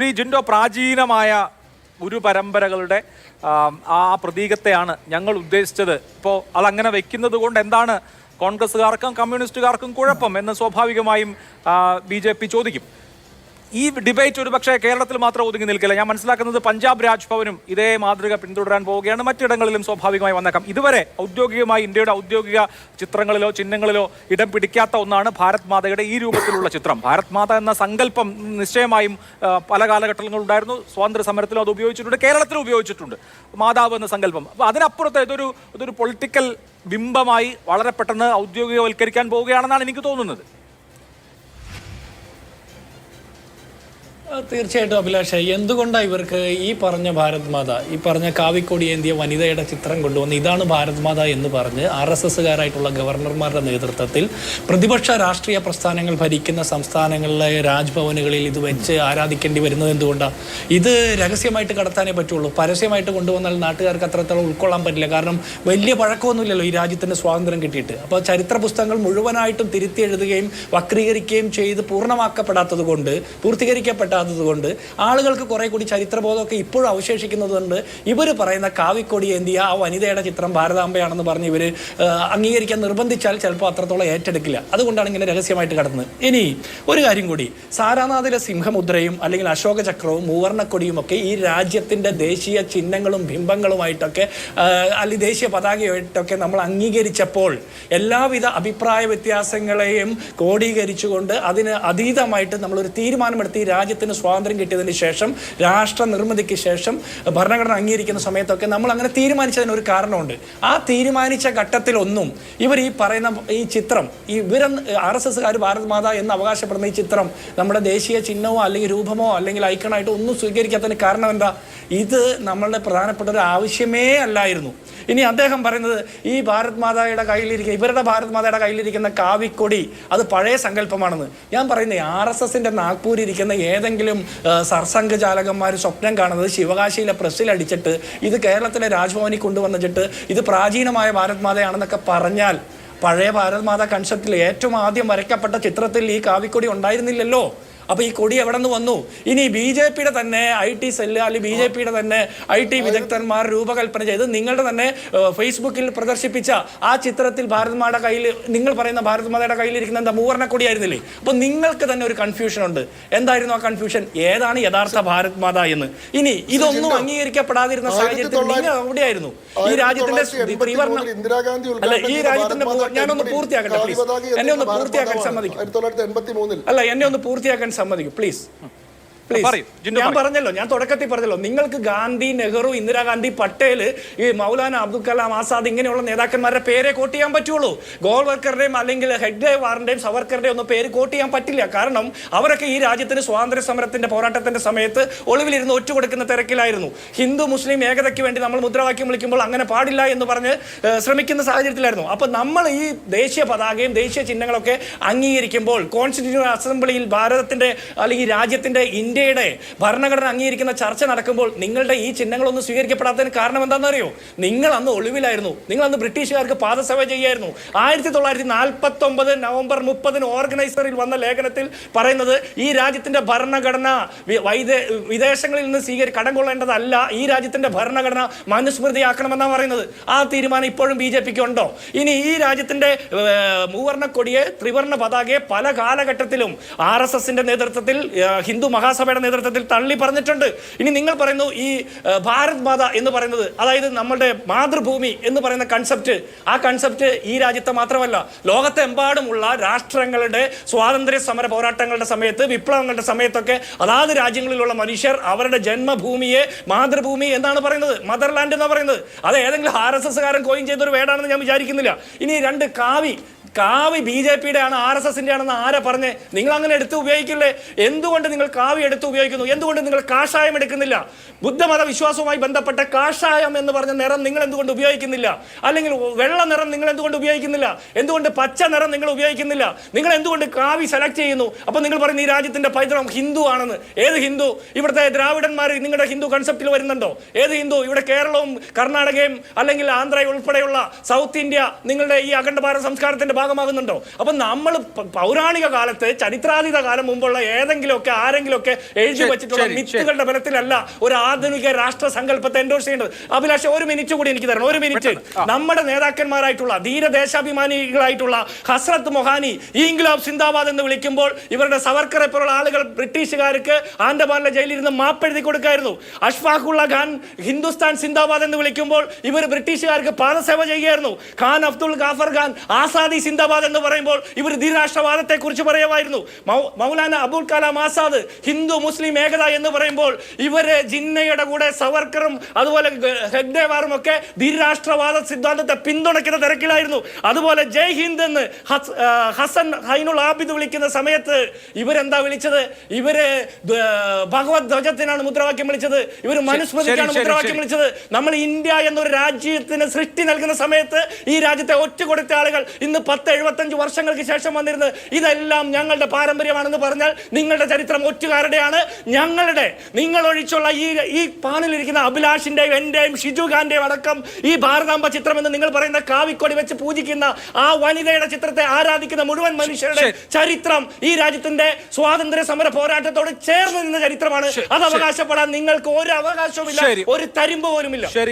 ശ്രീ ജിൻഡോ പ്രാചീനമായ ഒരു പരമ്പരകളുടെ ആ പ്രതീകത്തെയാണ് ഞങ്ങൾ ഉദ്ദേശിച്ചത്. ഇപ്പോൾ അതങ്ങനെ വെക്കുന്നത് കൊണ്ട് എന്താണ് കോൺഗ്രസ്സുകാർക്കും കമ്മ്യൂണിസ്റ്റുകാർക്കും കുഴപ്പം എന്ന് സ്വാഭാവികമായും ബി ചോദിക്കും. ഈ ഡിബേറ്റ് ഒരു പക്ഷേ കേരളത്തിൽ മാത്രം ഒതുങ്ങി നിൽക്കില്ല. ഞാൻ മനസ്സിലാക്കുന്നത് പഞ്ചാബ് രാജ്ഭവനും ഇതേ മാതൃക പിന്തുടരാൻ പോവുകയാണ്. മറ്റിടങ്ങളിലും സ്വാഭാവികമായി വന്നേക്കാം. ഇതുവരെ ഔദ്യോഗികമായി ഇന്ത്യയുടെ ഔദ്യോഗിക ചിത്രങ്ങളിലോ ചിഹ്നങ്ങളിലോ ഇടം പിടിക്കാത്ത ഒന്നാണ് ഭാരത് മാതയുടെ ഈ രൂപത്തിലുള്ള ചിത്രം. ഭാരത് മാത എന്ന സങ്കല്പം നിശ്ചയമായും പല കാലഘട്ടങ്ങളിൽ ഉണ്ടായിരുന്നു. സ്വാതന്ത്ര്യ സമരത്തിലും അത് ഉപയോഗിച്ചിട്ടുണ്ട്. കേരളത്തിലും ഉപയോഗിച്ചിട്ടുണ്ട്. മാതാവ് എന്ന സങ്കല്പം. അപ്പോൾ അതിനപ്പുറത്ത് ഇതൊരു ഇതൊരു പൊളിറ്റിക്കൽ ബിംബമായി വളരെ പെട്ടെന്ന് ഔദ്യോഗികവൽക്കരിക്കാൻ പോവുകയാണെന്നാണ് എനിക്ക് തോന്നുന്നത്. തീർച്ചയായിട്ടും അഭിലാഷ എന്തുകൊണ്ടാണ് ഇവർക്ക് ഈ പറഞ്ഞ ഭാരത് മാത ഈ പറഞ്ഞ കാവിക്കോടി ഏന്തിയ വനിതയുടെ ചിത്രം കൊണ്ടുവന്ന് ഇതാണ് ഭാരത് മാത എന്ന് പറഞ്ഞ് ആർ എസ് എസ്സുകാരായിട്ടുള്ള ഗവർണർമാരുടെ നേതൃത്വത്തിൽ പ്രതിപക്ഷ രാഷ്ട്രീയ പ്രസ്ഥാനങ്ങൾ ഭരിക്കുന്ന സംസ്ഥാനങ്ങളിലെ രാജ്ഭവനുകളിൽ ഇത് വെച്ച് ആരാധിക്കേണ്ടി വരുന്നത് എന്തുകൊണ്ടാണ് ഇത് രഹസ്യമായിട്ട് കടത്താനേ പറ്റുള്ളൂ. പരസ്യമായിട്ട് കൊണ്ടുവന്നാൽ നാട്ടുകാർക്ക് അത്രത്തോളം ഉൾക്കൊള്ളാൻ പറ്റില്ല. കാരണം വലിയ പഴക്കമൊന്നുമില്ലല്ലോ ഈ രാജ്യത്തിന് സ്വാതന്ത്ര്യം കിട്ടിയിട്ട്. അപ്പോൾ ചരിത്ര പുസ്തകങ്ങൾ മുഴുവനായിട്ടും തിരുത്തി എഴുതുകയും വക്രീകരിക്കുകയും ചെയ്ത് പൂർണമാക്കപ്പെടാത്തത് കൊണ്ട് പൂർത്തീകരിക്കപ്പെടാത്തത് കൊണ്ട് ആളുകൾക്ക് കുറെ കൂടി ചരിത്രബോധമൊക്കെ ഇപ്പോഴും അവശേഷിക്കുന്നത് കൊണ്ട് ഇവർ പറയുന്ന കാവിക്കൊടി എന്തിയ ആ വനിതയുടെ ചിത്രം ഭാരതാംബയാണെന്ന് പറഞ്ഞ് ഇവർ അംഗീകരിക്കാൻ നിർബന്ധിച്ചാൽ ചിലപ്പോൾ അത്രത്തോളം ഏറ്റെടുക്കില്ല. അതുകൊണ്ടാണ് ഇങ്ങനെ രഹസ്യമായിട്ട് കടന്നത്. ഇനി ഒരു കാര്യം കൂടി. സാരാനാഥിലെ സിംഹമുദ്രയും അല്ലെങ്കിൽ അശോക ചക്രവും മൂവർണക്കൊടിയും ഒക്കെ ഈ രാജ്യത്തിന്റെ ദേശീയ ചിഹ്നങ്ങളും ബിംബങ്ങളുമായിട്ടൊക്കെ അല്ലെങ്കിൽ ദേശീയ പതാകയായിട്ടൊക്കെ നമ്മൾ അംഗീകരിച്ചപ്പോൾ എല്ലാവിധ അഭിപ്രായ വ്യത്യാസങ്ങളെയും ക്രോഡീകരിച്ചുകൊണ്ട് അതിന് അതീതമായിട്ട് നമ്മളൊരു തീരുമാനമെടുത്ത് ഈ രാജ്യത്തിന് സ്വാതന്ത്ര്യം കിട്ടിയതിന് ശേഷം രാഷ്ട്ര നിർമ്മിതിക്ക് ശേഷം ഭരണഘടന അംഗീകരിക്കുന്ന സമയത്തൊക്കെ നമ്മൾ അങ്ങനെ തീരുമാനിച്ചതിന് ഒരു കാരണമുണ്ട്. ആ തീരുമാനിച്ച ഘട്ടത്തിലൊന്നും ഇവർ ഈ പറയുന്ന ഈ ചിത്രം ഈ ഇവർ ആർ എസ് എസ്സുകാർ ഭാരത് മാത എന്ന് അവകാശപ്പെടുന്ന ഈ ചിത്രം നമ്മുടെ ദേശീയ ചിഹ്നമോ അല്ലെങ്കിൽ രൂപമോ അല്ലെങ്കിൽ ഐക്കണായിട്ടോ ഒന്നും സ്വീകരിക്കാത്തതിന് കാരണം എന്താ? ഇത് നമ്മളുടെ പ്രധാനപ്പെട്ട ഒരു ആവശ്യമേ അല്ലായിരുന്നു. ഇനി അദ്ദേഹം പറയുന്നത് ഈ ഭാരത് മാതായുടെ കയ്യിലിരിക്കുന്ന ഇവരുടെ ഭാരത് മാതായുടെ കയ്യിലിരിക്കുന്ന കാവിക്കൊടി അത് പഴയ സങ്കല്പമാണെന്ന്. ഞാൻ പറയുന്നത് ആർ എസ് എസിന്റെ നാഗ്പൂരിൽ ഇരിക്കുന്ന ഏതെങ്കിലും സർസംഘചാലകന്മാർ സ്വപ്നം കാണുന്നത് ശിവകാശിയിലെ പ്രസ്സിലടിച്ചിട്ട് ഇത് കേരളത്തിലെ രാജ്ഭവനിൽ കൊണ്ടുവന്നിട്ട് ഇത് പ്രാചീനമായ ഭാരത് മാതയാണെന്നൊക്കെ പറഞ്ഞാൽ പഴയ ഭാരത് മാതാ കൺസെപ്റ്റിൽ ഏറ്റവും ആദ്യം വരയ്ക്കപ്പെട്ട ചിത്രത്തിൽ ഈ കാവിക്കൊടി ഉണ്ടായിരുന്നില്ലല്ലോ. അപ്പൊ ഈ കൊടി എവിടെ നിന്ന് വന്നു? ഇനി ബി ജെ പിയുടെ തന്നെ ഐ ടി സെല്ല് അല്ലെങ്കിൽ ബി ജെ പിയുടെ തന്നെ ഐ ടി വിദഗ്ധന്മാർ രൂപകൽപ്പന ചെയ്ത് നിങ്ങളുടെ തന്നെ ഫേസ്ബുക്കിൽ പ്രദർശിപ്പിച്ച ആ ചിത്രത്തിൽ ഭാരത്മായുടെ കയ്യിൽ നിങ്ങൾ പറയുന്ന ഭാരത്മാതയുടെ കയ്യിലിരിക്കുന്ന എന്താ മൂവർണ കൊടിയായിരുന്നില്ലേ അപ്പൊ നിങ്ങൾക്ക് തന്നെ ഒരു കൺഫ്യൂഷൻ ഉണ്ട്. എന്തായിരുന്നു ആ കൺഫ്യൂഷൻ ഏതാണ് യഥാർത്ഥ ഭാരത് മാത എന്ന്. ഇനി ഇതൊന്നും അംഗീകരിക്കപ്പെടാതിരുന്ന സാഹചര്യത്തിൽ നിങ്ങൾ എവിടെയായിരുന്നു? ഈ രാജ്യത്തിന്റെ ഇന്ദിരാഗാന്ധി അല്ല ഈ രാജ്യത്തിന്റെ ഞാനൊന്ന് പൂർത്തിയാക്കട്ടെ പ്ലീസ് എന്നെ ഒന്ന് പൂർത്തിയാക്കാൻ സമ്മതിക്കും. അല്ല എന്നെ ഒന്ന് പൂർത്തിയാക്കാൻ സമ്മതിക്കും. പ്ലീസ് പ്ലീസ് ഞാൻ പറഞ്ഞല്ലോ ഞാൻ തുടക്കത്തിൽ പറഞ്ഞല്ലോ നിങ്ങൾക്ക് ഗാന്ധി നെഹ്റു ഇന്ദിരാഗാന്ധി പട്ടേൽ ഈ മൗലാന അബ്ദുൽ കലാം ആസാദ് ഇങ്ങനെയുള്ള നേതാക്കന്മാരുടെ പേരെ കോട്ട് ചെയ്യാൻ പറ്റുള്ളൂ. ഗോൾവർക്കറുടെയും അല്ലെങ്കിൽ ഹെഡ് വാറിന്റെയും സവർക്കറുടെയും ഒന്നും പേര് കോട്ട് ചെയ്യാൻ പറ്റില്ല. കാരണം അവരൊക്കെ ഈ രാജ്യത്തിന് സ്വാതന്ത്ര്യ സമരത്തിന്റെ പോരാട്ടത്തിന്റെ സമയത്ത് ഒളിവിലിരുന്ന് ഒറ്റ കൊടുക്കുന്ന തിരക്കിലായിരുന്നു. ഹിന്ദു മുസ്ലിം ഏകതയ്ക്ക് വേണ്ടി നമ്മൾ മുദ്രാവാക്യം വിളിക്കുമ്പോൾ അങ്ങനെ പാടില്ല എന്ന് പറഞ്ഞ് ശ്രമിക്കുന്ന സാഹചര്യത്തിലായിരുന്നു. അപ്പൊ നമ്മൾ ഈ ദേശീയ പതാകയും ദേശീയ ചിഹ്നങ്ങളൊക്കെ അംഗീകരിക്കുമ്പോൾ കോൺസ്റ്റിറ്റ്യൂഷൻ അസംബ്ലിയിൽ ഭാരതത്തിന്റെ അല്ലെങ്കിൽ രാജ്യത്തിന്റെ രാജ്യത്തിന്റെ ഇന്ത്യയുടെ ഭരണഘടന അംഗീകരിക്കുന്ന ചർച്ച നടക്കുമ്പോൾ നിങ്ങളുടെ ഈ ചിഹ്നങ്ങളൊന്നും സ്വീകരിക്കപ്പെടാത്തതിന് കാരണം എന്താണെന്നറിയോ? നിങ്ങൾ അന്ന് ഒളിവിലായിരുന്നു. നിങ്ങൾ അന്ന് ബ്രിട്ടീഷുകാർക്ക് പാദസേവ ചെയ്യായിരുന്നു. ആയിരത്തി തൊള്ളായിരത്തി നാൽപ്പത്തി ഒമ്പത് നവംബർ മുപ്പതിന് ഓർഗനൈസറിൽ വന്ന ലേഖനത്തിൽ പറയുന്നത് ഈ രാജ്യത്തിന്റെ ഭരണഘടന വൈദേ വിദേശങ്ങളിൽ നിന്ന് സ്വീകരി കടം കൊള്ളേണ്ടതല്ല. ഈ രാജ്യത്തിന്റെ ഭരണഘടന മനുസ്മൃതിയാക്കണമെന്നാണ് പറയുന്നത്. ആ തീരുമാനം ഇപ്പോഴും ബി ജെ പിക്ക് ഉണ്ടോ? ഇനി ഈ രാജ്യത്തിന്റെ മൂവർണ കൊടിയെ ത്രിവർണ പതാകയെ പല കാലഘട്ടത്തിലും ആർ എസ് എസിന്റെ നേതൃത്വത്തിൽ ഹിന്ദു ഹിന്ദു മഹാസഭയുടെ നേതൃത്വത്തിൽ തള്ളി പറഞ്ഞിട്ടുണ്ട്. ഇനി നിങ്ങൾ പറയുന്നു ഈ ഭാരത് മാത എന്ന് പറയുന്നത് അതായത് നമ്മളുടെ മാതൃഭൂമി എന്ന് പറയുന്ന കൺസെപ്റ്റ് ആ കൺസെപ്റ്റ് ഈ രാജ്യത്തെ മാത്രമല്ല ലോകത്തെമ്പാടുമുള്ള രാഷ്ട്രങ്ങളുടെ സ്വാതന്ത്ര്യ സമര പോരാട്ടങ്ങളുടെ സമയത്ത് വിപ്ലവങ്ങളുടെ സമയത്തൊക്കെ അതാത് രാജ്യങ്ങളിലുള്ള മനുഷ്യർ അവരുടെ ജന്മഭൂമിയെ മാതൃഭൂമി എന്നാണ് പറയുന്നത് മദർലാൻഡ് എന്നാണ് പറയുന്നത്. അത് ഏതെങ്കിലും ആർ എസ് എസ്സുകാരൻ കോയിൻ ചെയ്തൊരു വേടാണെന്ന് ഞാൻ വിചാരിക്കുന്നില്ല. ഇനി രണ്ട് കാവി കാവി ബി ജെ പിയുടെ ആണ് ആർ എസ് എസിന്റെ ആണെന്ന് ആരാ പറഞ്ഞേ? നിങ്ങൾ അങ്ങനെ എടുത്ത് ഉപയോഗിക്കില്ലേ? എന്തുകൊണ്ട് നിങ്ങൾ കാവി എടുത്ത് ഉപയോഗിക്കുന്നു? എന്തുകൊണ്ട് നിങ്ങൾ കാഷായം എടുക്കുന്നില്ല? ബുദ്ധമത വിശ്വാസവുമായി ബന്ധപ്പെട്ട കാഷായം എന്ന് പറഞ്ഞ നിറം നിങ്ങൾ എന്തുകൊണ്ട് ഉപയോഗിക്കുന്നില്ല? അല്ലെങ്കിൽ വെള്ള നിറം നിങ്ങൾ എന്തുകൊണ്ട് ഉപയോഗിക്കുന്നില്ല? എന്തുകൊണ്ട് പച്ച നിറം നിങ്ങൾ ഉപയോഗിക്കുന്നില്ല? നിങ്ങൾ എന്തുകൊണ്ട് കാവി സെലക്ട് ചെയ്യുന്നു? അപ്പോൾ നിങ്ങൾ പറയുന്ന ഈ രാജ്യത്തിന്റെ പൈതൃകം ഹിന്ദു ആണെന്ന്. ഏത് ഹിന്ദു? ഇവിടുത്തെ ദ്രാവിഡന്മാർ നിങ്ങളുടെ ഹിന്ദു കൺസെപ്റ്റിൽ വരുന്നുണ്ടോ? ഏത് ഹിന്ദു? ഇവിടെ കേരളവും കർണാടകയും അല്ലെങ്കിൽ ആന്ധ്രയും ഉൾപ്പെടെയുള്ള സൗത്ത് ഇന്ത്യ നിങ്ങളുടെ ഈ അഖണ്ഡ ഭാരത സംസ്കാരത്തിന്റെ ഭാഗമാകുന്നുണ്ടോ? അപ്പൊ നമ്മൾ പൗരാണിക കാലത്ത് ചരിത്രാതീത കാലം മുമ്പുള്ള ഏതെങ്കിലുമൊക്കെ ആരെങ്കിലുമൊക്കെ എഴുതി വെച്ചിട്ടുള്ള മിത്തുകളുടെ ബലത്തിലല്ല ഒരു ആധുനിക രാഷ്ട്ര സങ്കല്പത്തെ എൻഡോഴ്സ് ചെയ്യേണ്ടത് അഭിലാഷ ഒരു മിനിറ്റ് കൂടി എനിക്ക് തരണം. ഒരു മിനിറ്റ് നമ്മുടെ നേതാക്കന്മാരായിട്ടുള്ള ധീരദേശാഭിമാനികളായിട്ടുള്ള ഹസ്രത്ത് മൊഹാനി ഇൻഗ്ലാബ് സിന്ദാബാദ് എന്ന് വിളിക്കുമ്പോൾ ഇവരുടെ സവർക്കറെ പോലുള്ള ആളുകൾ ബ്രിട്ടീഷുകാർക്ക് ആൻഡമാനിലെ ജയിലിൽ നിന്ന് മാപ്പെഴുതി കൊടുക്കായിരുന്നു. അഷ്ഫാഖുള്ള ഖാൻ ഹിന്ദുസ്ഥാൻ സിന്ദാബാദ് എന്ന് വിളിക്കുമ്പോൾ ഇവർ ബ്രിട്ടീഷുകാർക്ക് പാദസേവ ചെയ്യുകയായിരുന്നു. ഖാൻ അബ്ദുൾ ഗാഫർ ഖാൻ ആസാദി സിന്ദാബാദ് എന്ന് പറയുമ്പോൾ ഇവർ ധീരാഷ്ട്രവാദത്തെ കുറിച്ച് പറയുമായിരുന്നു മൗലാന അബുൽ കലാം ആസാദ് ഹിന്ദു മുസ്ലിം ഏകത എന്ന് പറയുമ്പോൾ ഇവർ ജിന്നയുടെ കൂടെ സവർക്കറും അതുപോലെ ഹെഗ്ദേവാറും ഹെഗ്ഡേവാറും ഒക്കെ ധീരാഷ്ട്രവാദ സിദ്ധാന്തത്തെ പിന്തുണയ്ക്കുന്ന തിരക്കിലായിരുന്നു. അതുപോലെ ജയ് ഹിന്ദ് എന്ന് ഹസൻ ഹൈനുൾ ആബിദ് വിളിക്കുന്ന സമയത്ത് ഇവരെന്താ വിളിച്ചത്? ഇവർ ഭഗവത് ധ്വജത്തിനാണ് മുദ്രാവാക്യം വിളിച്ചത്. ഇവർ മനുസ്മൃതിക്കാണ് മുദ്രാവാക്യം. വിളിച്ചത്. നമ്മൾ ഇന്ത്യ എന്നൊരു രാജ്യത്തിന് സൃഷ്ടി നൽകുന്ന സമയത്ത് ഈ രാജ്യത്തെ ഒറ്റ കൊടുത്ത ആളുകൾ ഇന്ന് പത്ത് എഴുപത്തഞ്ച് വർഷങ്ങൾക്ക് ശേഷം വന്നിരുന്നത് ഇതെല്ലാം ഞങ്ങളുടെ പാരമ്പര്യമാണെന്ന് പറഞ്ഞാൽ നിങ്ങളുടെ ചരിത്രം ഒറ്റുകാരുടെയാണ്. ഞങ്ങളുടെ നിങ്ങൾ ഒഴിച്ചുള്ള ഈ ഈ പാനിലിരിക്കുന്ന അഭിലാഷിന്റെയും എന്റെയും ഷിജു ഖാന്റെയും അടക്കം ഈ ഭാരതാംബ ചിത്രം എന്ന് നിങ്ങൾ പറയുന്ന കാവിക്കൊടി വെച്ച് പൂജിക്കുന്ന ആ വനിതയുടെ ചിത്രത്തെ ആരാധിക്കുന്ന മുഴുവൻ മനുഷ്യരുടെ ചരിത്രം ഈ രാജ്യത്തിന്റെ സ്വാതന്ത്ര്യ സമര പോരാട്ടത്തോട് ചേർന്ന് നിന്ന ചരിത്രമാണ്. അത് അവകാശപ്പെടാൻ നിങ്ങൾക്ക് ഒരു അവകാശവുമില്ല ഇല്ല ഒരു തരിമ്പ് പോലുമില്ല.